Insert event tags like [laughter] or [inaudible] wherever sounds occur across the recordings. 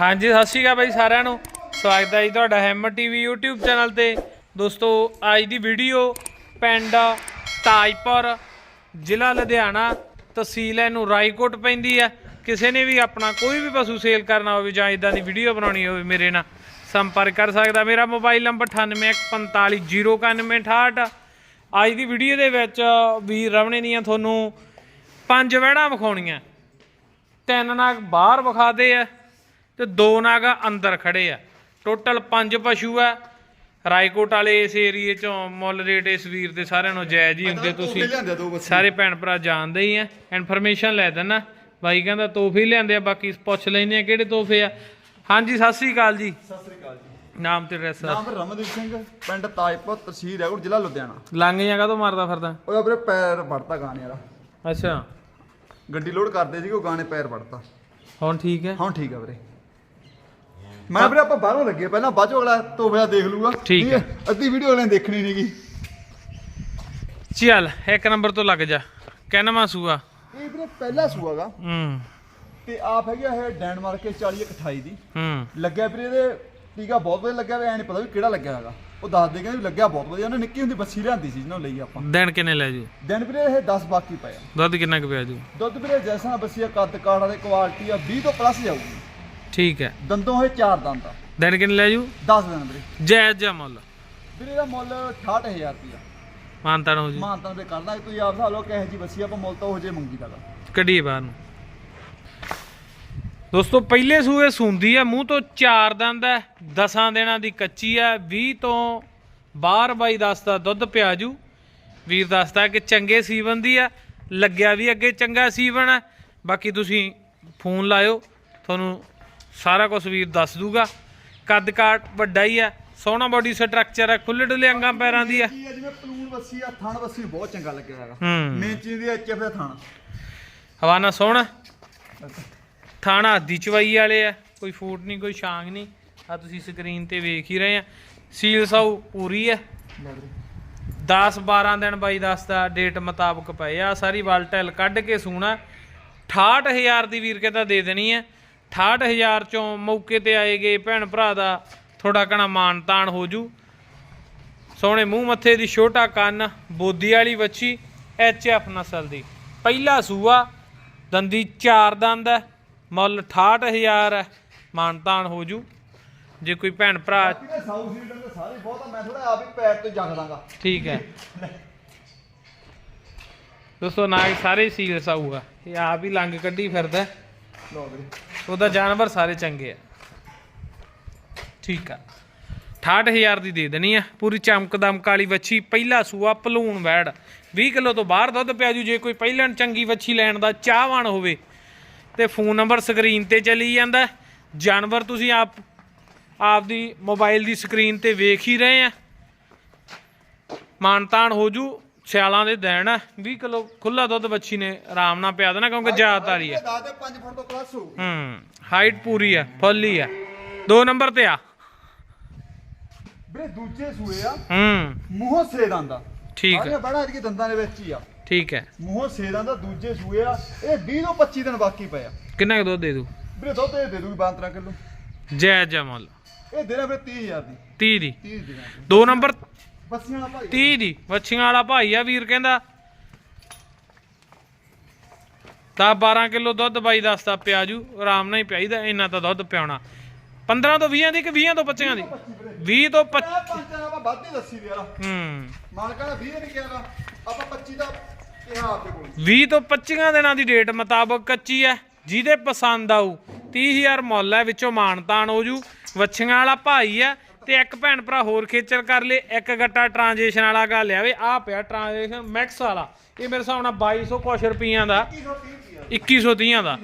ਹਾਂਜੀ, ਸਤਿ ਸ਼੍ਰੀ ਅਕਾਲ ਬਾਈ ਸਾਰਿਆਂ ਨੂੰ। ਸਵਾਗਤ ਹੈ ਜੀ ਤੁਹਾਡਾ ਹੈਮਰ ਟੀਵੀ YouTube ਚੈਨਲ ਤੇ। ਦੋਸਤੋ, ਅੱਜ ਦੀ ਵੀਡੀਓ ਪਿੰਡ ਤਾਜਪੁਰ, ਜ਼ਿਲ੍ਹਾ ਲੁਧਿਆਣਾ, ਤਹਿਸੀਲ ਇਹਨੂੰ ਰਾਏਕੋਟ ਪੈਂਦੀ ਆ ਕਿਸੇ ਨੇ ਵੀ ਆਪਣਾ ਕੋਈ ਵੀ ਪਸ਼ੂ ਸੇਲ ਕਰਨਾ ਹੋਵੇ ਜਾਂ ਇਦਾਂ ਦੀ ਵੀਡੀਓ ਬਣਾਉਣੀ ਹੋਵੇ, ਮੇਰੇ ਨਾਲ ਸੰਪਰਕ ਕਰ ਸਕਦਾ। ਮੇਰਾ ਮੋਬਾਈਲ ਨੰਬਰ 9814509168 ਅੱਜ ਦੀ ਵੀਡੀਓ ਦੇ ਵਿੱਚ ਵੀਰ ਰਵਣੇ ਦੀਆਂ ਤੁਹਾਨੂੰ ਪੰਜ ਵਹਿੜਾਂ ਵਿਖਾਉਣੀਆਂ। ਤਿੰਨ ਨਾਗ ਬਾਹਰ ਵਿਖਾਦੇ ਆ। ਤੇ ਦੋ ਨਾਗ ਅੰਦਰ ਖੜੇ ਆ। ਟੋਟਲ ਪੰਜ ਪਸ਼ੂ ਆ। ਰਾਏਕੋਟ ਵਾਲੇ ਇਸ ਏਰੀਏ ਚੋਂ ਮੁੱਲ ਰੇਟ ਇਸ ਵੀਰ ਦੇ ਸਾਰਿਆਂ ਨੂੰ ਜਾਇਜ਼ ਹੀ ਹੁੰਦੇ ਤੁਸੀਂ ਸਾਰੇ ਭੈਣ ਭਰਾ ਜਾਣਦੇ ਹੀ ਆ। ਇਨਫੋਰਮੇਸ਼ਨ ਲੈ ਦੇਣਾ ਬਾਈ ਕਹਿੰਦਾ ਤੋਹਫੇ ਲਿਆਂਦੇ ਆ ਬਾਕੀ ਪੁੱਛ ਲੈਨੇ ਆ ਕਿਹੜੇ ਤੋਹਫੇ ਆ। ਹਾਂਜੀ ਸਤਿ ਸ੍ਰੀ ਅਕਾਲ ਜੀ। ਸਤਿ ਸ੍ਰੀ ਅਕਾਲ ਜੀ। ਨਾਮ ਤੇ ਐਡਰੈਸ ਨਾਮ ਹੈ ਰਮਨਦੀਪ ਸਿੰਘ ਪਿੰਡ ਤਾਜਪੁਰ ਤਹਿਸੀਲ ਰੈਗੁਰ ਜ਼ਿਲ੍ਹਾ ਲੁਧਿਆਣਾ। ਲੰਘ ਜਾਂ ਕਦੋਂ ਮਾਰਦਾ ਫਿਰਦਾ? ਉਹ ਆਪਣੇ ਪੈਰ ਵੜਤਾ ਗਾਣੇ ਵਾਲਾ। ਅੱਛਾ। ਗੱਡੀ ਲੋਡ ਕਰਦੇ ਸੀ ਉਹ ਗਾਣੇ ਪੈਰ ਵੜਤਾ। ਹੁਣ ਠੀਕ ਹੈ? ਹੁਣ ਠੀਕ ਆ ਵੀਰੇ। ਮੈਂ ਵੀਰੇ ਆਪਾਂ ਬਾਹਰੋਂ ਲੱਗੇ ਪਹਿਲਾਂ ਬਾਅਦ ਚੋਂ ਅਗਲਾ ਤੋਹਫਾ ਦੇਖ ਲੂਗਾ ਠੀਕ ਹੈ। ਅੱਧੀ ਵੀਡੀਓ ਅਗਲੇ ਦੇਖਣੀ ਨਹੀਂਗੀ ਚੱਲ ਇੱਕ ਨੰਬਰ ਤੋਂ ਲੱਗ ਜਾ। ਕਹਿਨਵਾ ਸੂਆ। ਇਹ ਵੀਰੇ ਪਹਿਲਾ ਸੂਆਗਾ ਹੂੰ। ਤੇ ਆਪ ਹੈਗਾ ਇਹ ਡੈਨਮਾਰਕ ਕੇ 40 28 ਦੀ। ਹੂੰ। ਲੱਗਿਆ ਵੀਰੇ ਇਹਦੇ ਟੀਕਾ ਬਹੁਤ ਵਧੀਆ ਲੱਗਿਆ ਵੇ ਐ ਨਹੀਂ ਪਤਾ ਵੀ ਕਿਹੜਾ ਲੱਗਿਆ ਹੈਗਾ। ਉਹ ਦੱਸ ਦੇ ਕਹਿੰਦੇ ਲੱਗਿਆ ਬਹੁਤ ਵਧੀਆ ਉਹਨੇ ਨਿੱਕੀ ਹੁੰਦੀ ਬੱਸੀ ਲਿਆਂਦੀ ਸੀ ਜਿਹਨਾਂ ਲਈ ਆਪਾਂ। ਦਿਨ ਕਿੰਨੇ ਲੈ ਜੂ? ਦਿਨ ਵੀਰੇ ਇਹ 10 ਬਾਕੀ ਪਏ ਆ। ਦੁੱਧ ਕਿੰਨਾ ਕੁ ਪਿਆ ਜੂ? ਦੁੱਧ ਵੀਰੇ ਜੈਸਾ ਬੱਸੀਆ ਕੱਦ ਕਾਠ ਵਾਲੇ ਕੁਆਲਿਟੀ ਆ 20 ਤੋਂ ਪਲੱਸ ਜਾਊਗੀ। ਠੀਕ ਹੈ। ਦੰਦੋਂ ਇਹ ਚਾਰ ਦੰਦ ਆ। ਦਿਨ ਕਿੰਨੇ ਲੈ ਜੂ? 10 ਦਿਨ ਵੀਰੇ। ਜਾਇਜ਼ ਜਾ ਮੁੱਲ। ਵੀਰੇ ਇਹਦਾ ਮੁੱਲ 68000 ਰੁਪਇਆ। ਮਾਨਤਾਨ ਹੋ ਜੀ। ਮਾਨਤਾਂ ਦੇ ਕਰਦਾ ਤੁਸੀਂ ਆਪ ਲਓ ਕਿਹੋ ਜੀ ਬੱਸੀ ਆਪਾਂ ਮੁੱਲ ਤਾਂ ਉਹ ਜੇ ਮੰਗੀ ਦਾਗਾ ਕੱਢੀਏ ਬਾਹਰ ਨੂੰ। ਦੋਸਤੋ ਪਹਿਲੇ ਸੂਏ ਸੁੰਦੀ ਆ ਮੂੰਹ ਤੋਂ ਚਾਰ ਦੰਦ ਹੈ ਦਸਾਂ ਦਿਨਾਂ ਦੀ ਕੱਚੀ ਆ 20 ਤੋਂ ਬਾਹਰ ਬਾਈ ਦੱਸਦਾ ਦੁੱਧ ਪਿਆਜੂ ਵੀਰ ਦੱਸਦਾ ਕਿ ਚੰਗੇ ਸੀਵਨ ਦੀ ਆ ਲੱਗਿਆ ਵੀ ਅੱਗੇ ਚੰਗਾ ਸੀਵਨ ਆ। ਬਾਕੀ ਤੁਸੀਂ ਫੋਨ ਲਾਇਓ ਤੁਹਾਨੂੰ ਸਾਰਾ ਕੁਝ ਵੀਰ ਦੱਸ ਦੂਗਾ। ਕੱਦ ਕਾਟ ਵੱਡਾ ਹੀ ਆ ਸੋਹਣਾ ਬਾਡੀ ਸਟਰਕਚਰ ਆ ਖੁੱਲੇ ਡੁੱਲੇ ਅੰਗਾਂ ਪੈਰਾਂ ਦੀ ਆ। ਕੀ ਜਿਵੇਂ ਪਲੂਣ ਬੱਸੀ ਆ ਥਣ ਬੱਸੀ ਬਹੁਤ ਚੰਗਾ ਲੱਗਿਆ ਹੈਗਾ। ਹੂੰ। ਮੇਨ ਚੀਜ਼ ਦੀ ਐਚ ਐਫ ਥਣ। ਹਵਾਨਾ ਸੋਹਣਾ। ਥਾਣਾ ਹੱਦੀ ਚਵਾਈ ਵਾਲੇ ਆ ਕੋਈ ਫੂਟ ਨਹੀਂ ਕੋਈ ਛਾਂਗ ਨਹੀਂ। ਆ ਤੁਸੀਂ ਸਕਰੀਨ ਤੇ ਵੇਖ ਹੀ ਰਹੇ ਆ। ਸੀਲ ਸਾਊ ਪੂਰੀ ਆ। 10 12 ਦਿਨ ਬਾਈ ਦੱਸਦਾ ਡੇਟ ਮੁਤਾਬਕ ਪਏ ਆ। ਸਾਰੀ ਵਲਟੈਲ ਕੱਢ ਕੇ ਸੂਣਾ। 68000 ਦੀ ਵੀਰ ਕਹਿੰਦਾ ਦੇ ਦੇਣੀ ਆ। 68000 ਚੋਂ ਮੌਕੇ ਤੇ ਆਏਗੇ ਭੈਣ ਭਰਾ ਦਾ ਥੋੜਾ ਕਣਾ ਮਾਨ ਤਾਨ ਹੋ ਜੂ। ਸੋਹਣੇ ਮੂੰਹ ਮੱਥੇ ਦੀ ਛੋਟਾ ਕੰਨ ਬੋਦੀ ਵਾਲੀ ਵੱਛੀ ਐਚ ਐਫ ਨਸਲ ਦੀ। ਪਹਿਲਾ ਸੂਆ ਦੰਦੀ ਚਾਰ ਦੰਦ ਹੈ ਮੁੱਲ 68000 ਹੈ ਮਾਨਤਾਨ ਹੋ ਜੂ। ਜੇ ਕੋਈ ਭੈਣ ਭਰਾ ਇਹਦੇ ਸਾਊ ਸੀਡਰ ਦੇ ਸਾਰੇ ਬਹੁਤ ਆ ਮੈਂ ਥੋੜਾ ਆਪ ਹੀ ਪੈਰ ਤੇ ਜਗ ਦਾਂਗਾ ਠੀਕ ਹੈ। ਦੋਸਤੋ ਨਾਗ ਸਾਰੇ ਸੀਲ ਸਾਊਗਾ ਇਹ ਆਪ ਹੀ ਲੰਗ ਕੱਢੀ ਫਿਰਦਾ। ਲਓ ਵੀਰੇ। ਉਹਦਾ ਜਾਨਵਰ ਸਾਰੇ ਚੰਗੇ ਆ। ਠੀਕ ਆ। 68000 ਦੀ ਦੇ ਦੇਣੀ ਆ। ਪੂਰੀ ਚਮਕ ਦਮਕ ਵਾਲੀ ਵੱਛੀ, ਪਹਿਲਾ ਸੂਆ ਭਲੂਣ ਵੈੜ। 20 ਕਿਲੋ ਤੋਂ ਬਾਹਰ ਦੁੱਧ ਪਿਆ ਜੂ। ਜੇ ਕੋਈ ਪਹਿਲਾਂ ਚੰਗੀ ਵੱਛੀ ਲੈਣ ਦਾ ਚਾਹਵਾਨ ਹੋਵੇ, ਤੇ ਫੋਨ ਨੰਬਰ ਸਕਰੀਨ ਤੇ ਚਲੀ ਜਾਂਦਾ। ਜਾਨਵਰ ਤੁਸੀਂ ਆਪ, ਆਪਦੀ ਮੋਬਾਈਲ ਦੀ ਸਕਰੀਨ ਤੇ ਵੇਖ ਹੀ ਰਹੇ ਆ। ਮਾਨਤਾਨ ਹੋ ਜੂ। ਸਿਆਲਾਂ ਦੇ ਆ 20 ਕਿਲੋ ਖੁੱਲਾ ਦੁੱਧ ਵੱਛੀ ਨੇ ਆਰਾਮ ਨਾਲ ਪਿਆ ਦੇਣਾ ਕਿਉਂਕਿ ਜਾਤ ਵਾਲੀ ਆ। ਦੱਸ ਦੇ 5 ਫੁੱਟ ਤੋਂ ਪਲੱਸ ਹੋਊ ਹੂੰ ਹਾਈਟ ਪੂਰੀ ਆ ਫੁੱਲ ਹੀ ਦੋ ਨੰਬਰ ਤੇ ਆ। ਵੀਰੇ ਦੂਜੇ ਸੂਏ ਆ। ਹੂੰ। ਮੂੰਹੋਂ ਸੇ ਦੰਦਾ ਠੀਕ ਹੈ ਬੜਾ ਅੱਜ ਦੰਦਾਂ ਦੇ ਵਿੱਚ ਹੀ ਆ। ਠੀਕ ਹੈ ਮੂੰਹੋਂ ਸੇ ਦੰਦਾ ਦੂਜੇ ਸੂਏ ਆ। ਇਹ 20 ਤੋਂ 25 ਦਿਨ ਬਾਕੀ ਪਏ ਆ। ਕਿੰਨਾ ਕੁ ਦੁੱਧ ਦੇ ਦੂ? ਵੀਰੇ ਦੁੱਧ ਦੇ ਦੂਗੀ 12 ਕਿਲੋ। ਜੈ ਜਮਲ ਇਹ ਦੇਣਾ ਵੀਰੇ 30000 ਦੀ। 30 ਦੀ। 30 ਦੇਣਾ ਦੋ ਨੰਬਰ ਬੱਸੀਆਂ ਵਾਲਾ ਭਾਈ 30 ਦੀ ਵੱਛੀਆਂ ਵਾਲਾ ਭਾਈ ਆ ਵੀਰ ਕਹਿੰਦਾ। 10 12 ਕਿਲੋ ਦੁੱਧ ਬਾਈ ਦੱਸਦਾ ਪਿਆਜੂ ਆਰਾਮ ਨਾਲ ਹੀ ਪਿਆਈਦਾ ਇੰਨਾ ਤਾਂ ਦੁੱਧ ਪਿਆਉਣਾ। 15 ਤੋਂ 20 ਦੀ ਕਿ 20 ਤੋਂ 25 ਦੀ? 20 ਤੋਂ 25 ਆਹ ਪੰਜ ਦਿਨ ਆਪਾਂ ਵੱਧ ਹੀ ਦੱਸੀ ਵੀਰਾ ਹੂੰ। ਮਾਲਕਾਂ ਦਾ 20 ਨਹੀਂ ਕਿਹਾ ਆਪਾਂ 25 ਦਾ ਕਿਹਾ ਆਪਦੇ ਕੋਲ। 20 ਤੋਂ 25 ਦਿਨਾਂ ਦੀ ਡੇਟ ਮੁਤਾਬਕ ਕੱਚੀ ਹੈ ਜਿਹਦੇ ਪਸੰਦ ਆਊ 30000 ਮੁੱਲ ਹੈ ਵਿੱਚੋਂ ਮਾਨਤਾਨ ਹੋ ਜੂ। ਵੱਛੀਆਂ ਵਾਲਾ ਭਾਈ ਹੈ ਤੇ ਇੱਕ ਭੈਣ ਭਰਾ ਹੋਰ ਖੇਚਲ ਕਰ ਲੇ ਇੱਕ ਗੱਟਾ ਟ੍ਰਾਂਜੀਸ਼ਨ ਵਾਲਾ ਗਾ ਲਿਆਵੇ ਆ ਪਿਆ ਟ੍ਰਾਂਜੀਸ਼ਨ ਮੈਕਸ ਵਾਲਾ। ਇਹ ਮੇਰੇ ਹਿਸਾਬ ਨਾਲ 2200 ਕੁਛ ਰੁਪਈਆਂ ਦਾ 2130 2130 ਦਾ।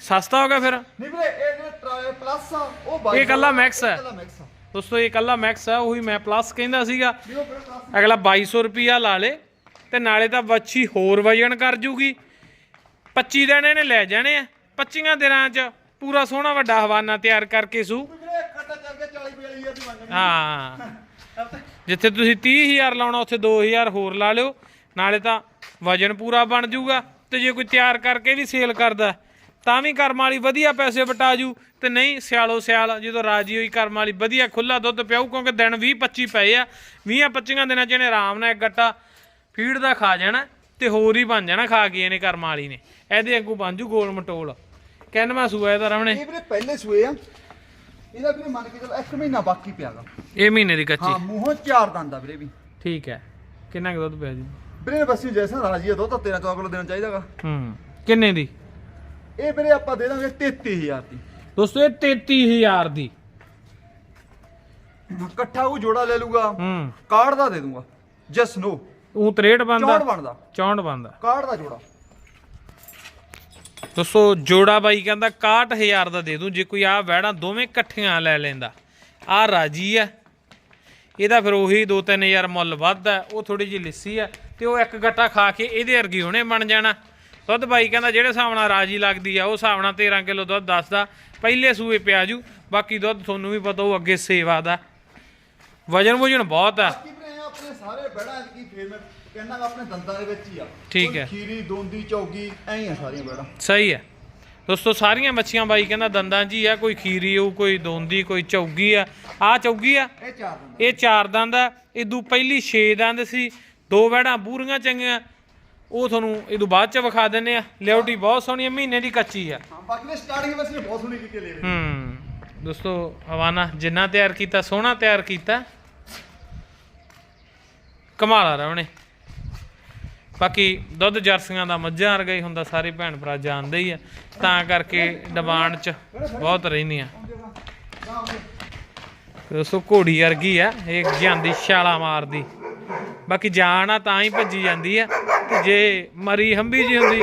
ਸਸਤਾ ਹੋ ਗਿਆ ਫਿਰ? ਨਹੀਂ ਵੀਰੇ ਇਹ ਜਿਹੜਾ ਪਲੱਸ ਆ ਉਹ ਬਾਈ ਇਹ ਇਕੱਲਾ। ਇਕੱਲਾ max ਆ। ਦੋਸਤੋ ਇਹ ਕੱਲਾ ਮੈਕਸ ਹੈ ਉਹੀ ਮੈਂ ਪਲੱਸ ਕਹਿੰਦਾ ਸੀਗਾ। ਅਗਲਾ 2200 ਰੁਪਿਆ ਲਾ ਲੇ ਤੇ ਨਾਲੇ ਤਾਂ ਵੱਛੀ ਹੋਰ ਵਜਨ ਕਰ ਜੂਗੀ। 25 ਦਿਨ ਇਹਨੇ ਲੈ ਜਾਣੇ ਆ। 25 ਦਿਨਾਂ ਚ ਪੂਰਾ ਸੋਹਣਾ ਵੱਡਾ ਹਵਾਨਾ ਤਿਆਰ ਕਰਕੇ ਸੂ। ਕੇ 40 42000 ਹਾਂ। ਜਿੱਥੇ ਤੁਸੀਂ 30000 ਲਾਉਣਾ, ਉੱਥੇ 2000 ਹੋਰ ਲਾ ਲਿਓ। ਨਾਲੇ ਤਾਂ ਵਜਨ ਪੂਰਾ ਬਣ ਜਾਊਗਾ ਤੇ ਜੇ ਕੋਈ ਤਿਆਰ ਕਰਕੇ ਵੀ ਸੇਲ ਕਰਦਾ, ਤਾਂ ਵੀ ਕਰਮ ਵਾਲੀ ਵਧੀਆ ਪੈਸੇ ਵਟਾ ਜੂ। ਤੇ ਨਹੀਂ, ਸਿਆਲੋ ਸਿਆਲ, ਜਦੋਂ ਰਾਜੀ ਹੋਈ, ਕਰਮ ਵਾਲੀ ਵਧੀਆ ਖੁੱਲਾ ਦੁੱਧ ਪਿਆਊ, ਕਿਉਂਕਿ ਦਿਨ 20 25 ਪਏ ਆ। 20 25 ਦਿਨਾਂ ਚ ਇਹਨੇ ਆਰਾਮ ਨਾਲ ਇੱਕ ਗੱਟਾ ਫੀਡ ਦਾ ਖਾ ਜਾਣਾ ਤੇ ਹੋਰ ਹੀ ਬਣ ਜਾਣਾ, ਖਾ ਕੇ ਇਹਨੇ ਕਰਮ ਵਾਲੀ ਨੇ। ਇਹਦੇ ਅੱਗੂ ਬਣ ਜੂ ਗੋਲ ਮਟੋਲ। ਕਿੰਨਵਾਂ ਸੂਆ ਇਹਦਾ ਰਮਣੇ? ਇਹ ਵੀਰੇ ਪਹਿਲੇ ਸੂਏ ਆ। ਇਹਦਾ ਵੀਰੇ ਮੰਨ ਕੇ ਚਲੋ ਇੱਕ ਮਹੀਨਾ ਬਾਕੀ ਪਿਆਗਾ। ਇਹ ਮਹੀਨੇ ਦੀ ਕੱਚੀ? ਹਾਂ ਮੂੰਹੋਂ ਚਾਰ ਦੰਦ ਆ ਵੀਰੇ ਵੀ। ਠੀਕ ਹੈ। ਕਿੰਨਾ ਕੁ ਦੁੱਧ ਪਿਆ ਜੀ? ਵੀਰੇ ਬੱਸੀ ਜੈਸਾ ਰਾਜੀ ਆ ਦੁੱਧ ਤਾਂ 13 14 ਕਿਲੋ ਦੇਣਾ ਚਾਹੀਦਾਗਾ। ਹੂੰ ਕਿੰਨੇ ਦੀ? ਇਹ ਵੀਰੇ ਆਪਾਂ ਦੇ ਦਾਂਗੇ 33000 ਦੀ। ਦੋਸਤੋ ਇਹ 33000 ਦੀ। ਇਕੱਠਾ ਉਹ ਜੋੜਾ ਲੈ ਲੂਗਾ ਹੂੰ। ਕਾਰਡ ਦਾ ਦੇ ਦੂੰਗਾ ਜਸ ਨੋ ਉਹ 63 ਬੰਦਾ 64 ਬਣਦਾ। 64 ਬੰਦਾ ਕਾਰਡ ਦਾ ਜੋੜਾ। ਦੋਸਤੋ ਜੋੜਾ ਬਾਈ ਕਹਿੰਦਾ 61000 ਦਾ ਦੇ ਦੂੰ, ਜੇ ਕੋਈ ਆ ਵੈੜਾਂ ਦੋਵੇਂ ਇਕੱਠੀਆਂ ਲੈ ਲੈਂਦਾ। ਆ ਰਾਜੀ ਆ। ਇਹਦਾ ਫਿਰ ਉਹੀ 2-3000 ਮੁੱਲ ਵੱਧਦਾ ਉਹ ਥੋੜੀ ਜਿਹੀ ਲਿੱਸੀ ਆ, ਤੇ ਉਹ ਇੱਕ ਗੱਟਾ ਖਾ ਕੇ ਇਹਦੇ ਵਰਗੀ ਹੁਣੇ ਬਣ ਜਾਣਾ। ਦੁੱਧ ਬਾਈ ਕਹਿੰਦਾ, ਜਿਹੜੇ ਹਿਸਾਬ ਨਾਲ ਰਾਜੀ ਲੱਗਦੀ ਆ, ਉਹ ਹਿਸਾਬ ਨਾਲ 13 ਕਿਲੋ ਦੁੱਧ ਦੱਸਦਾ। ਪਹਿਲੇ ਸੂਏ ਪਿਆ ਜੂ, ਬਾਕੀ ਦੁੱਧ ਤੁਹਾਨੂੰ ਵੀ ਪਤਾ ਉਹ ਅੱਗੇ ਸੇਵਾ ਦਾ। ਵਜਨ ਵਜਨ ਬਹੁਤ ਆ। ਸਾਰੇ ਬੈੜਾਂ ਕੀ ਫੇਰ ਮੈਂ ਕਹਿੰਦਾ ਆਪਣੇ ਦੰਦਾਂ ਦੇ ਵਿੱਚ ਹੀ ਆ। ਠੀਕ ਹੈ। ਖੀਰੀ ਦੋਂਦੀ ਚੌਗੀ ਐਂ ਹੀ ਆ ਸਾਰੀਆਂ ਬੈੜਾਂ ਸਹੀ ਹੈ। ਦੋਸਤੋ ਸਾਰੀਆਂ ਮੱਛੀਆਂ ਬਾਈ ਕਹਿੰਦਾ ਦੰਦਾਂ 'ਚ ਹੀ ਆ ਕੋਈ ਖੀਰੀ ਹੋਊ ਕੋਈ ਦੋਂਦੀ ਕੋਈ ਚੌਗੀ ਆ। ਆ ਚੌਗੀ ਆ? ਇਹ ਚਾਰ ਦੰਦ ਇਹ ਚਾਰ ਦੰਦ ਆ। ਇਦੋਂ ਪਹਿਲੀ 6 ਦੰਦ ਸੀ। ਦੋ ਵੜਾਂ ਬੂਰੀਆਂ ਚੰਗੀਆਂ। ਉਹ ਤੁਹਾਨੂੰ ਇਦੋਂ ਬਾਅਦ ਚ ਵਿਖਾ ਦਿੰਨੇ ਆ। ਲਿਆਉਟੀ ਬਹੁਤ ਸੋਹਣੀ ਆ ਮਹੀਨੇ ਦੀ ਕੱਚੀ ਆ। ਹਾਂ ਬਾਕੀ ਨੇ ਸਟਾਰਟਿੰਗ ਵਿੱਚ ਨੇ ਬਹੁਤ ਸੋਹਣੀ ਕੀਤੀ ਲੈ ਰਹੇ ਹੂੰ। ਦੋਸਤੋ ਹਵਾਨਾ ਜਿੰਨਾ ਤਿਆਰ ਕੀਤਾ ਸੋਹਣਾ ਤਿਆਰ ਕੀਤਾ। ਕਮਾਲਾ ਰਵਣੇ ਬਾਕੀ ਦੁੱਧ ਜਰਸੀਆਂ ਦਾ ਮੱਝਾਂ ਵਰਗਾ ਹੀ ਹੁੰਦਾ, ਸਾਰੇ ਭੈਣ ਭਰਾ ਜਾਣਦੇ ਹੀ ਆ। ਤਾਂ ਕਰਕੇ ਡਿਮਾਂਡ ਚ ਬਹੁਤ ਰਹਿੰਦੀਆਂ। ਦੋਸਤੋ ਘੋੜੀ ਵਰਗੀ ਆ, ਇਹ ਜਾਂਦੀ ਛਾਲਾ ਮਾਰਦੀ। ਬਾਕੀ ਜਾਨ ਆ, ਤਾਂ ਹੀ ਭੱਜੀ ਜਾਂਦੀ ਆ। ਤੇ ਜੇ ਮਰੀ ਹੰਬੀ ਜੀ ਹੁੰਦੀ,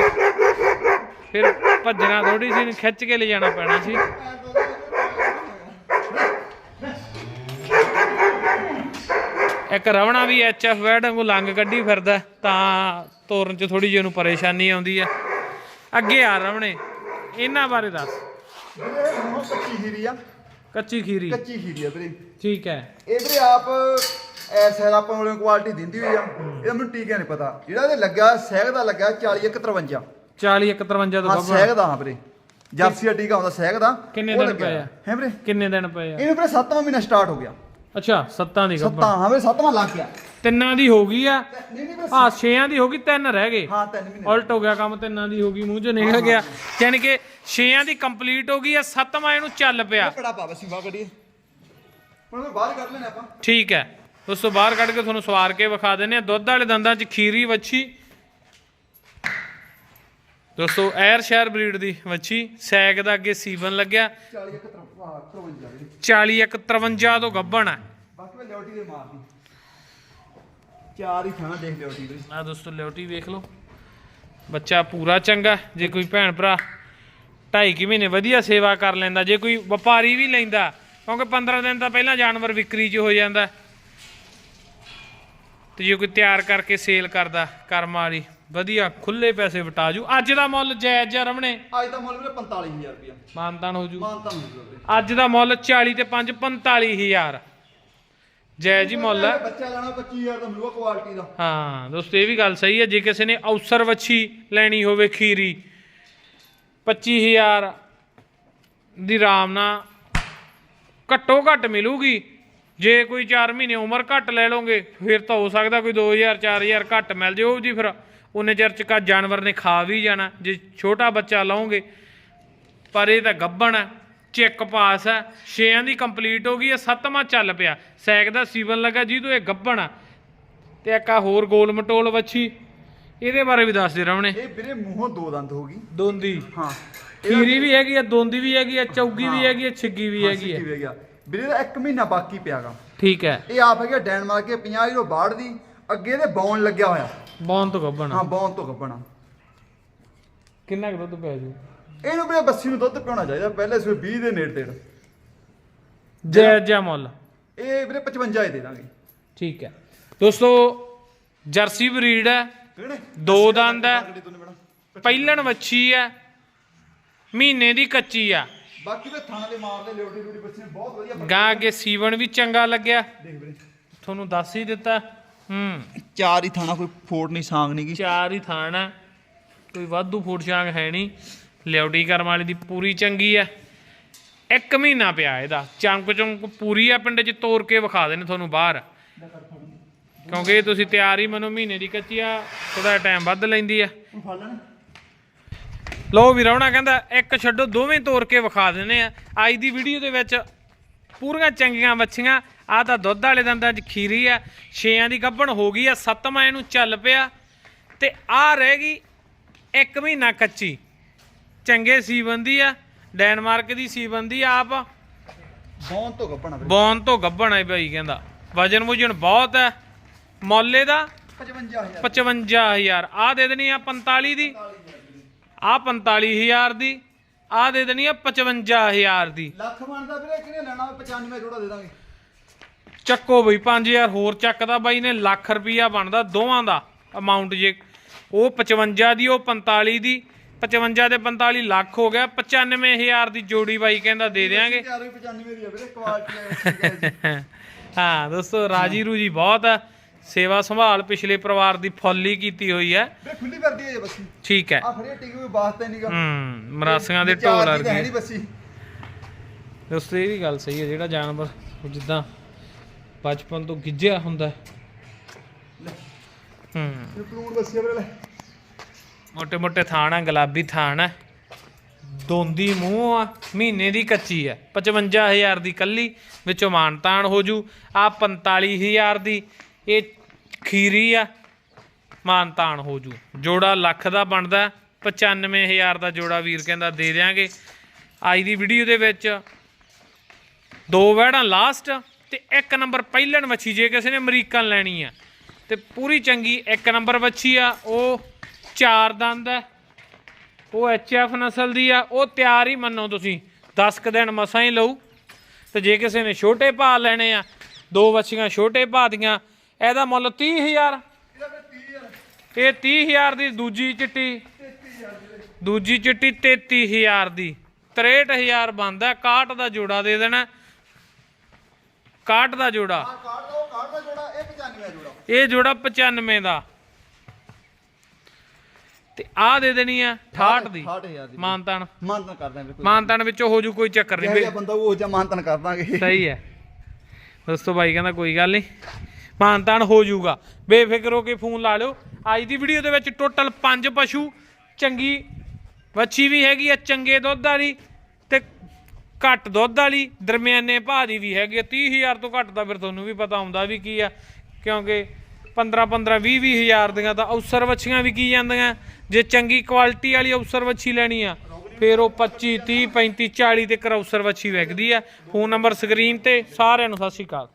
ਫਿਰ ਭੱਜਣਾ ਥੋੜੀ ਸੀ, ਇਹਨੂੰ ਖਿੱਚ ਕੇ ਲੈ ਜਾਣਾ ਪੈਣਾ ਸੀ। ਇੱਕ ਰਵਣਾ ਵੀ ਐਚਐਫ ਵੈਡ ਵਾਂਗੂ ਲੰਗ ਕੱਢੀ ਫਿਰਦਾ ਤਾਂ ਤੋਰਨ ਚ ਥੋੜੀ ਜਿਹੀ ਉਹਨੂੰ ਪਰੇਸ਼ਾਨੀ ਆਉਂਦੀ ਆ। ਅੱਗੇ ਆ ਰਵਣੇ ਇਹਨਾਂ ਬਾਰੇ ਦੱਸ। ਵੀਰੇ ਮੂੰਹੋਂ ਕੱਚੀ ਖੀਰੀ ਆ। ਕੱਚੀ ਖੀਰੀ। ਕੱਚੀ ਖੀਰੀ ਆ ਵੀਰੇ। ਠੀਕ ਹੈ। ਇਹ ਵੀਰੇ ਆਪ ਐਸ ਹੈ ਆਪਾਂ ਨੂੰ ਕੁਆਲਿਟੀ ਦਿੰਦੀ ਹੋਈ ਆ। ਇਹਦਾ ਮੈਨੂੰ ਟੀਕਾ ਨਹੀਂ ਪਤਾ। ਜਿਹੜਾ ਇਹਦੇ ਲੱਗਾ ਸਹਿਗ ਦਾ ਲੱਗਾ 40 153 40 153 ਤੋਂ ਹਾਂ ਗੱਭਣ ਸਹਿਗ ਦਾ ਹਾਂ ਵੀਰੇ। ਜਰਸੀ ਦਾ ਟੀਕਾ ਹੁੰਦਾ ਸਹਿਗ ਦਾ। ਕਿੰਨੇ ਉਹ ਦਿਨ ਲੱਗਿਆ ਪਏ ਆ? ਹੈ ਵੀਰੇ? ਕਿੰਨੇ ਦਿਨ ਪਏ ਆ? ਇਹਨੂੰ ਵੀਰੇ 7ਵਾਂ ਮਹੀਨਾ ਸਟਾਰਟ ਹੋ ਗਿਆ। ਅੱਛਾ ਸੱਤਾਂ ਦੀ ਸੱਤਾਂ ਗੱਭਣ ਹਾਂ ਵੀਰੇ 7ਵਾਂ ਲੱਗ ਗਿਆ। ਤਿੰਨਾਂ ਦੀ ਹੋ ਗਈ ਆ। ਨਹੀਂ ਨਹੀਂ ਛੇਆਂ ਦੀ ਹੋ ਗਈ ਤਿੰਨ ਰਹਿ ਗਏ। ਹਾਂ ਤਿੰਨ ਮਹੀਨੇ ਉਲਟ ਹੋ ਗਿਆ ਕੰਮ ਤਿੰਨਾਂ ਦੀ ਹੋ ਗਈ ਮੂੰਹ ਚੋਂ ਨਿਕਲ ਗਿਆ। ਯਾਨੀ ਕਿ ਛੇਆਂ ਦੀ ਕੰਪਲੀਟ ਹੋ ਗਈ ਆ ਸੱਤਵਾਂ ਇਹਨੂੰ ਚੱਲ ਪਿਆ। ਕੜਾ ਪਾ ਬਸੀ ਬਾਹ ਕੱਢੀਏ ਹੁਣ ਮੈਂ ਬਾਹਰ ਕੱਢ ਲੈਣਾ ਆਪਾਂ। ਠੀਕ ਹੈ। ਉਸ ਤੋਂ ਬਾਹਰ ਕੱਢ ਕੇ ਤੁਹਾਨੂੰ ਸਵਾਰ ਕੇ ਵਿਖਾ ਦਿੰਨੇ ਆ ਦੁੱਧ ਵਾਲੇ ਦੰਦਾਂ 'ਚ ਖੀਰੀ ਵੱਛੀ ਦੋਸਤੋ ਐਰ ਸ਼ਹਿਰ ਬਰੀਡ ਦੀ ਵੱਛੀ ਸੈਗ ਦਾ ਅੱਗੇ ਸੀਵਨ ਲੱਗਿਆ। 40 153 ਵੀਰੇ 40 ਇੱਕ 53 ਤੋਂ ਗੱਭਣ ਹੈ। ਬਾਕੀ ਮੈਂ ਲਿਓਟੀ ਦੇ ਮਾਰਦੀ ਚਾਰ ਹੀ ਖਾਣਾ ਦੇਖ ਲਿਓਟੀ ਵੀਰੇ ਆ ਦੋਸਤੋ ਲਿਓਟੀ ਵੇਖ ਲਓ। ਬੱਚਾ ਪੂਰਾ ਚੰਗਾ ਜੇ ਕੋਈ ਭੈਣ ਭਰਾ ਢਾਈ ਕੁ ਮਹੀਨੇ ਵਧੀਆ ਸੇਵਾ ਕਰ ਲੈਂਦਾ ਜੇ ਕੋਈ ਵਪਾਰੀ ਵੀ ਲੈਂਦਾ ਕਿਉਂਕਿ 15 ਦਿਨ ਤਾਂ ਪਹਿਲਾਂ ਜਾਨਵਰ ਵਿਕਰੀ 'ਚ ਹੋ ਜਾਂਦਾ। ਤੇ ਜੇ ਕੋਈ ਤਿਆਰ ਕਰਕੇ ਸੇਲ ਕਰਦਾ ਕਰਮ ਵਾਲੀ। ਵਧੀਆ ਖੁੱਲੇ ਪੈਸੇ ਵਟਾ ਜੂ। ਅੱਜ ਦਾ ਮੁੱਲ ਜਾਇਜ਼ ਆ ਰਮਣੇ? ਅੱਜ ਦਾ ਮੁੱਲ ਵੀਰੇ 45000 ਰੁਪਇਆ ਮਾਨਤਾਨ ਹੋ ਜੂ। ਮਾਨਤਾ ਨਹੀਂ ਵੀਰੇ। ਅੱਜ ਦਾ ਮੁੱਲ 40 ਤੇ 5 45000 ਜਾਇਜ਼ ਹੀ ਮੁੱਲ ਹੈ ਬੱਚਾ ਲੈਣਾ 25000 ਦਾ ਮਿਲੂਗਾ ਕੁਆਲਿਟੀ ਦਾ। ਹਾਂ ਦੋਸਤੋ ਇਹ ਵੀ ਗੱਲ ਸਹੀ ਹੈ ਜੇ ਕਿਸੇ ਨੇ ਔਸਰ ਵੱਛੀ ਲੈਣੀ ਹੋਵੇ ਖੀਰੀ 25000 ਦੀ ਰਾਮ ਨਾਲ ਘੱਟੋ ਘੱਟ ਮਿਲੂਗੀ। ਜੇ ਕੋਈ 4 ਮਹੀਨੇ ਉਮਰ ਘੱਟ ਲੈ ਲਓਗੇ ਫਿਰ ਤਾਂ ਹੋ ਸਕਦਾ ਕੋਈ 2000 4000 ਘੱਟ ਮਿਲ ਜੇ ਉਹ ਜੀ ਫਿਰ। ਉਹਨੇ ਚਿਰ ਚ ਕਾ ਜਾਨਵਰ ਨੇ ਖਾ ਵੀ ਜਾਣਾ ਜੇ ਛੋਟਾ ਬੱਚਾ ਲਾਓਗੇ ਪਰ ਇਹ ਤਾਂ ਗੱਬਣ ਹੈ ਚੈੱਕ ਪਾਸ ਹੈ ਛੇਆਂ ਦੀ ਕੰਪਲੀਟ ਹੋ ਗਈ ਹੈ ਸੱਤਵਾਂ ਚੱਲ ਪਿਆ। ਸੈਕ ਦਾ ਸੀਵਨ ਲੱਗਾ ਜਿਹਦੋਂ ਇਹ ਗੱਬਣ ਆ ਤੇ ਇੱਕ ਆ ਹੋਰ ਗੋਲ ਮਟੋਲ ਵੱਛੀ ਇਹਦੇ ਬਾਰੇ ਵੀ ਦੱਸ ਦੇ ਰਵਣੇ ਇਹ ਵੀਰੇ ਮੂੰਹੋਂ ਦੋ ਦੰਦ ਹੋ ਗਈ। ਦੋਂਦੀ। ਹਾਂ। ਖੀਰੀ ਵੀ ਹੈਗੀ ਆ ਦੋਂਦੀ ਵੀ ਹੈਗੀ ਆ ਚੌਗੀ ਵੀ ਹੈਗੀ ਆ ਛਿੱਗੀ ਵੀ ਹੈਗੀ ਆ। ਵੀਰੇ ਦਾ 1 ਮਹੀਨਾ ਬਾਕੀ ਪਿਆਗਾ। ਠੀਕ ਹੈ। ਇਹ ਆਪ ਹੈਗਾ ਡੈਨਮਾਰਕ ਕੇ 50 ਯੂਰੋ ਬਾੜ ਦੀ ਅੱਗੇ ਦੇ ਬੌਨ ਲੱਗਿਆ ਹੋਇਆ। ਬੌਨ ਤੋਂ ਗੱਬਣ ਹਾਂ ਬੌਨ ਤੋਂ ਕੱਪਣਾ ਕਿੰਨਾ ਕੁ ਦੁੱਧ ਪੈ ਜੂ? ਇਹਨੂੰ ਵੀਰੇ ਬੱਸੀ ਨੂੰ ਦੁੱਧ ਪਿਉਣਾ ਚਾਹੀਦਾ ਪਹਿਲੇ ਸਵੇ 20 ਦੇ ਨੇੜੇ ਤੇੜ। ਜੈ ਜੈ ਮੁੱਲ। ਇਹ ਵੀਰੇ 55 ਹੀ ਦੇ ਦਾਂਗੇ। ਠੀਕ ਹੈ। ਦੋਸਤੋ ਜਰਸੀ ਬਰੀਡ ਹੈ ਕਿਹੜੇ? ਦੋ ਦੰਦ ਹੈ ਪਹਿਲਣ ਵੱਛੀ ਹੈ ਮਹੀਨੇ ਦੀ ਕੱਚੀ ਆ। ਬਾਕੀ ਵੀ ਥਾਣਾ ਦੇ ਮਾਰਦੇ ਲਿਓਟੀ ਲੂਟੀ ਬੱਚੇ ਨੇ ਬਹੁਤ ਵਧੀਆ ਗਾਂ ਅੱਗੇ ਸੀਵਣ ਵੀ ਚੰਗਾ ਲੱਗਿਆ। ਦੇਖ ਵੀਰੇ। ਤੁਹਾਨੂੰ ਦੱਸ ਹੀ ਦਿੱਤਾ। ਹੂੰ। ਚਾਰ ਹੀ ਥਾਣਾ, ਕੋਈ ਫੋੜ ਨਹੀਂ, ਸਾਂਗ ਨਹੀਂ ਗੀ। ਚਾਰ ਹੀ ਥਾਣ ਆ ਕੋਈ ਵਾਧੂ ਫੂਡ ਸ਼ਾਂਗ ਹੈ ਨਹੀਂ। ਲਿਉਟੀ ਕਰਮ ਵਾਲੀ ਦੀ ਪੂਰੀ ਚੰਗੀ ਹੈ। ਇੱਕ ਮਹੀਨਾ ਪਿਆ ਇਹਦਾ। ਚਮਕ ਚੰਕ ਪੂਰੀ ਆ, ਪਿੰਡ 'ਚ ਤੋੜ ਕੇ ਵਿਖਾ ਦੇਣੇ ਤੁਹਾਨੂੰ ਬਾਹਰ। ਕਿਉਂਕਿ ਇਹ ਤੁਸੀਂ ਤਿਆਰ ਹੀ ਮਨੋ ਮਹੀਨੇ ਦੀ ਕੱਚੀ ਆ ਥੋੜਾ ਟਾਈਮ ਵੱਧ ਲੈਂਦੀ ਆ। ਹੁਣ ਲੋ ਵੀ ਰੌਣਾ ਕਹਿੰਦਾ, ਇੱਕ ਛੱਡੋ, ਦੋਵੇਂ ਤੋਰ ਕੇ ਵਿਖਾ ਦਿੰਦੇ ਆ। ਅੱਜ ਦੀ ਵੀਡੀਓ ਦੇ ਵਿੱਚ ਪੂਰੀਆਂ ਚੰਗੀਆਂ ਵੱਛੀਆਂ ਆ ਤਾਂ ਦੁੱਧ ਵਾਲੇ ਦੰਦਾਂ 'ਚ ਖੀਰੀ ਆ ਛੇਆਂ ਦੀ ਗੱਭਣ ਹੋ ਗਈ ਆ ਸੱਤਵਾਂ ਇਹਨੂੰ ਚੱਲ ਪਿਆ ਤੇ ਆ ਰਹਿ ਗਈ ਇੱਕ ਮਹੀਨਾ ਕੱਚੀ। ਚੰਗੇ ਸੀਬੰਦੀ ਆ ਡੈਨਮਾਰਕ ਦੀ ਸੀਬੰਦੀ ਆ ਆਪ। ਬੌਨ ਤੋਂ ਗੱਪਣਾ ਵੀਰੇ ਬੌਨ ਤੋਂ ਗੱਭਣ ਆ ਬਾਈ ਕਹਿੰਦਾ। ਵਜਨ ਵੁਜਨ ਬਹੁਤ ਹੈ ਮੁੱਲ ਇਹਦਾ 55000 55000 ਆ ਦੇ ਦੇਣੀ ਆ 45 ਦੀ। ਆ 45000 ਦੀ ਆ ਦੇ ਦੇਣੀ ਆ 55000 ਦੀ। ਲੱਖ ਬਣਦਾ ਵੀਰੇ ਕਿਹਨੇ ਲੈਣਾ? 95 ਜੋੜਾ ਦੇ ਦਾਂਗੇ। ਚੱਕੋ ਬਈ 5000 ਹੋਰ ਚੱਕਦਾ ਬਾਈ ਨੇ ਲੱਖ ਰੁਪਈਆ ਬਣਦਾ ਦੋਵਾਂ ਦਾ ਅਮਾਉਂਟ ਜੇ। ਉਹ 55 ਦੀ ਉਹ 45 ਦੀ 55 ਦੇ 45 ਲੱਖ ਹੋ ਗਿਆ 95000 ਦੀ ਜੋੜੀ ਬਾਈ ਕਹਿੰਦਾ ਦੇ ਦੇਾਂਗੇ 95 ਦੀ ਆ ਵੀਰੇ ਕੁਆਲਿਟੀ [laughs] ਹਾਂ ਦੋਸਤੋ ਰਾਜੀ ਰੂਜੀ ਬਹੁਤ ਹੈ ਸੇਵਾ ਸੰਭਾਲ ਪਿਛਲੇ ਪਰਿਵਾਰ ਦੀ ਫੁੱਲ ਹੀ ਕੀਤੀ ਹੋਈ ਹੈ ਖੁੱਲੀ ਹੈ ਬੱਸੀ। ਠੀਕ ਹੈ। ਆ ਫੜੀ ਟਿਕੀ ਵੀ ਬਾਤ ਤੇ ਨਹੀਂਗਾ ਹੂੰ ਮਰਾਸੀਆਂ ਦੇ ਢੋਲ ਹੈ ਵਰਗੀ। ਨਹੀਂ ਬੱਸੀ। ਦੋਸਤੋ ਇਹ ਵੀ ਗੱਲ ਸਹੀ ਹੈ ਜਿਹੜਾ ਜਾਨਵਰ ਜਿੱਦਾਂ ਬਚਪਨ ਤੋਂ ਗਿੱਜਿਆ ਹੁੰਦਾ ਹੂੰ। ਮੋਟੇ ਮੋਟੇ ਥਾਣ ਆ, ਗੁਲਾਬੀ ਥਾਣ ਆ। ਦੋਂਦੀ ਮੂੰਹ ਆ, ਮਹੀਨੇ ਦੀ ਕੱਚੀ ਆ। 55000 ਦੀ ਕੱਲੀ, ਵਿੱਚੋਂ ਮਾਨਤਾਨ ਹੋ ਜੂ। ਆ 45000 ਦੀ, ਇਹ ਖੀਰੀ ਆ ਮਾਨਤਾਨ ਹੋ ਜੂ। ਜੋੜਾ ਲੱਖ ਦਾ ਬਣਦਾ 95000 ਦਾ ਜੋੜਾ ਵੀਰ ਕਹਿੰਦਾ, ਦੇ ਦੇਾਂਗੇ ਅੱਜ ਦੀ ਵੀਡੀਓ ਦੇ ਵਿੱਚ ਦੋ ਵਹਿੜਾਂ ਲਾਸਟ ਤੇ ਇੱਕ ਨੰਬਰ ਪਹਿਲਣ ਵੱਛੀ, ਜੇ ਕਿਸੇ ਨੇ ਅਮਰੀਕਨ ਲੈਣੀ ਆ। ਤੇ ਪੂਰੀ ਚੰਗੀ, ਇੱਕ ਨੰਬਰ ਵੱਛੀ ਆ, ਉਹ ਚਾਰ ਦੰਦ ਹੈ ਉਹ ਐਫ ਨਸਲ ਦੀ ਆ, ਉਹ ਤਿਆਰ ਹੀ ਮੰਨੋ ਤੁਸੀਂ 10 ਕ ਦਿਨ ਮਸਾਂ ਹੀ ਲਊ। ਤੇ ਜੇ ਕਿਸੇ ਨੇ ਛੋਟੇ ਭਾਅ ਲੈਣੇ ਆ, ਦੋ ਵੱਛੀਆਂ ਛੋਟੇ ਭਾਅ ਦੀਆਂ, ਇਹਦਾ ਮੁੱਲ 30000 ਇਹਦਾ ਵੀਰੇ 30000 ਇਹ 30000 ਦੀ ਦੂਜੀ ਚਿੱਟੀ ਦੂਜੀ ਚਿੱਟੀ 33000 ਦੀ। 63000 ਬਣਦਾ 61 ਦਾ ਜੋੜਾ ਦੇ ਦੇਣਾ। 61 ਦਾ ਜੋੜਾ? ਦਾ ਉਹ ਕਾਰਡ ਦਾ ਜੋੜਾ ਇਹ 95 ਜੋੜਾ। ਇਹ ਜੋੜਾ 95 ਦਾ। ਤੇ ਆ ਦੇ ਦੇਣੀ ਆ 68 ਦੀ। 68000 ਦੀ। ਮਾਨਤਾਨ। ਮਾਨਤਨ ਕਰਦੇ ਵੀਰੇ ਮਾਨਤਾਨ ਵਿੱਚੋਂ ਹੋ ਜੂ ਕੋਈ ਚੱਕਰ ਜਿਹੜਾ ਨਹੀਂ ਜਿਹਾ ਬੰਦਾ ਉਹ ਜਿਹਾ ਮਾਨਤਨ ਕਰ ਦਾਂਗੇ। ਸਹੀ ਹੈ। ਦੋਸਤੋ ਭਾਈ ਕਹਿੰਦਾ ਕੋਈ ਗੱਲ ਨਹੀਂ। ਮਾਨਤਾਨ ਹੋ ਜਾਊਗਾ ਬੇਫਿਕਰ ਹੋ ਕੇ ਫੋਨ ਲਾ ਲਿਓ। ਅੱਜ ਦੀ ਵੀਡੀਓ ਦੇ ਵਿੱਚ ਟੋਟਲ 5 ਪਸ਼ੂ। ਚੰਗੀ ਵੱਛੀ ਵੀ ਹੈਗੀ ਆ ਚੰਗੇ ਦੁੱਧ ਵਾਲੀ। ਘੱਟ ਦੁੱਧ ਵਾਲੀ, ਦਰਮਿਆਨੇ ਭਾਅ ਦੀ ਵੀ ਹੈਗੀ ਆ 30000 ਤੋਂ ਘੱਟ ਤਾਂ ਫਿਰ ਤੁਹਾਨੂੰ ਵੀ ਪਤਾ ਹੁੰਦਾ ਵੀ ਕੀ ਆ, ਕਿਉਂਕਿ 15 15 20 20 ਹਜ਼ਾਰ ਦੀਆਂ ਤਾਂ ਅਵਸਰ ਵੱਛੀਆਂ ਵੀ ਕੀ ਜਾਂਦੀਆਂ। ਜੇ ਚੰਗੀ ਕੁਆਲਿਟੀ ਵਾਲੀ ਅਵਸਰ ਵੱਛੀ ਲੈਣੀ ਆ, ਫਿਰ ਉਹ 25 30 35 40 ਤੇ ਕਰੌਸਰ ਵੱਛੀ ਵਿਕਦੀ ਆ। ਫੋਨ ਨੰਬਰ ਸਕਰੀਨ ਤੇ ਸਾਰਿਆਂ ਨੂੰ ਸਤਿ ਸ਼੍ਰੀ ਅਕਾਲ।